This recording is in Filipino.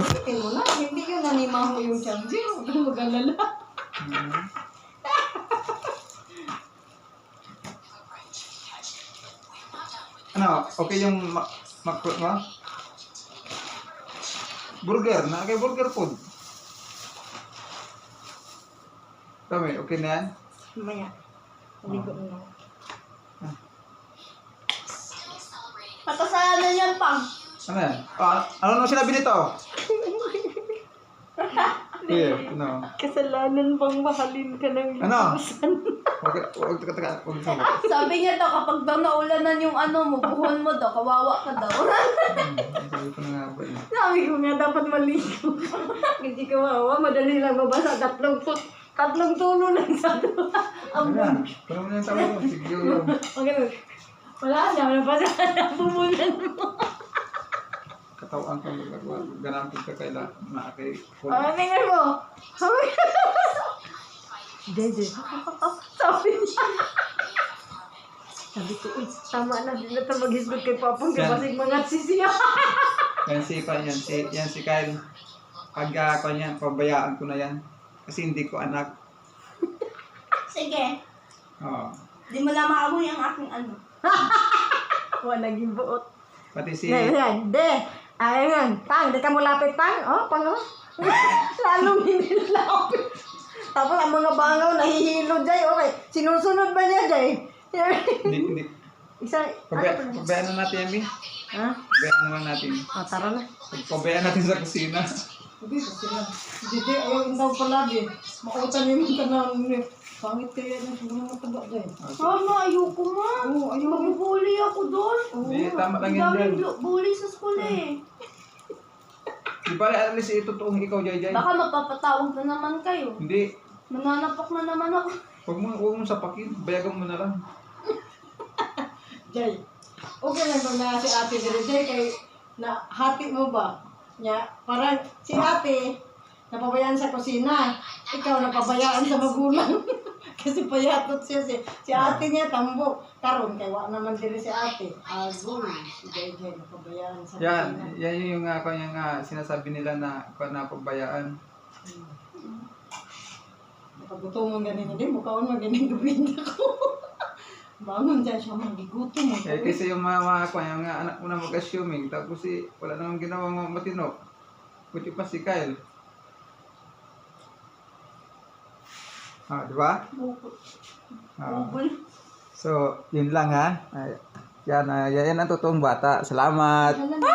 Ulitin mo na. Hindi yun nanimaho yung Chanji. Huwag kang mag-alala. Hmm. Ano, okay yung ma mak mo? Burger, na kay burger food. Kami, okay na yan? Mamaya. Hindi ko na. Patasalan yan, pang. Ano yan? Ah, ano nung sinabi nito? Here, no. Kasalanan bang mahalin ka ng Ano? lubusan? Huwag ka, huwag ka, huwag ka, huwag ka, Sabi niya daw, kapag daw naulanan yung ano mo, buhon mo daw, kawawa ka daw. Hmm, Sabi ko na nga ba eh. Sabi ko nga dapat maligo. Hindi ka mawa. Madali lang mabasa. Tatlong put. Tatlong tulo lang sa doon. Ang Ano yan? Kung mo na yung tawag mo, sige yung... Okay. Wala na. Nabasa na. Bumunan mo. Katawan ko, ganapin ka kaila na kay Ah, tingnan mo. Sabi Dede. Sabi niya. Sabi ko, uy, tama na. Di na ito maghisgot kay Papong. Kasi mga sisiya. Yan si pa yan, si yan si Kyle. Pag uh, kanya, pabayaan ko na yan. Kasi hindi ko anak. Sige, Oo. di mo na maamoy ang aking ano. Wala naging buot. Pati si Yan, yan. De. Ayun yan. Tang, di ka mo lapit, tang. Oh, pang oh. Lalong hindi lapit. Tapos ang mga bangaw nahihilo dyan. Okay. Sinusunod ba niya dyan? hindi hindi Isa, ano pabaya, pa niya? pabayaan na natin yan, Bi. Ha? Pabayaan naman natin. Ah, tara na. Pabayaan natin sa kusina. Hindi, kasi na. Hindi, ayaw yung daw pala, di. Makutan yung mga tanong. Pangit kaya na siguro mga taba dyan. Mama, ayoko ma. Oo, ayaw. Magbubuli ako doon. Hindi, tama lang Ang yan dyan. bu- bully sa school eh. Di ba, at least itutuong ikaw, Jay Jay. Baka mapapatawag na naman kayo. Hindi. Mananapak na naman ako. Huwag mo, huwag mo sapakin. Bayagan mo na lang. Jay, okay lang kung na si ate dito, Jay, kay na hati mo ba? Nya, parang si ate, napabayaan sa kusina. Ikaw napabayaan sa magulang. Kasi payatot siya si, si ate niya tambo. Karon kay wa naman diri si ate. Agul, si Jay Jay napabayaan sa Yan, kusina. yan yung uh, kanya nga sinasabi nila na kung na pabayaan. Napagutomon ganin hindi mo kaon maganing gabinda ko. Bangon dyan siya magigutom mo. Eh, kasi yung mga, mga kwan, yung nga anak mo na mag-assuming, tapos si, wala namang ginawang matino. Kundi pa si Kyle. Ah, di ba? Ah. So, yun lang ha. Ay, yan, ah, yan ang totoong bata. Salamat. Yan!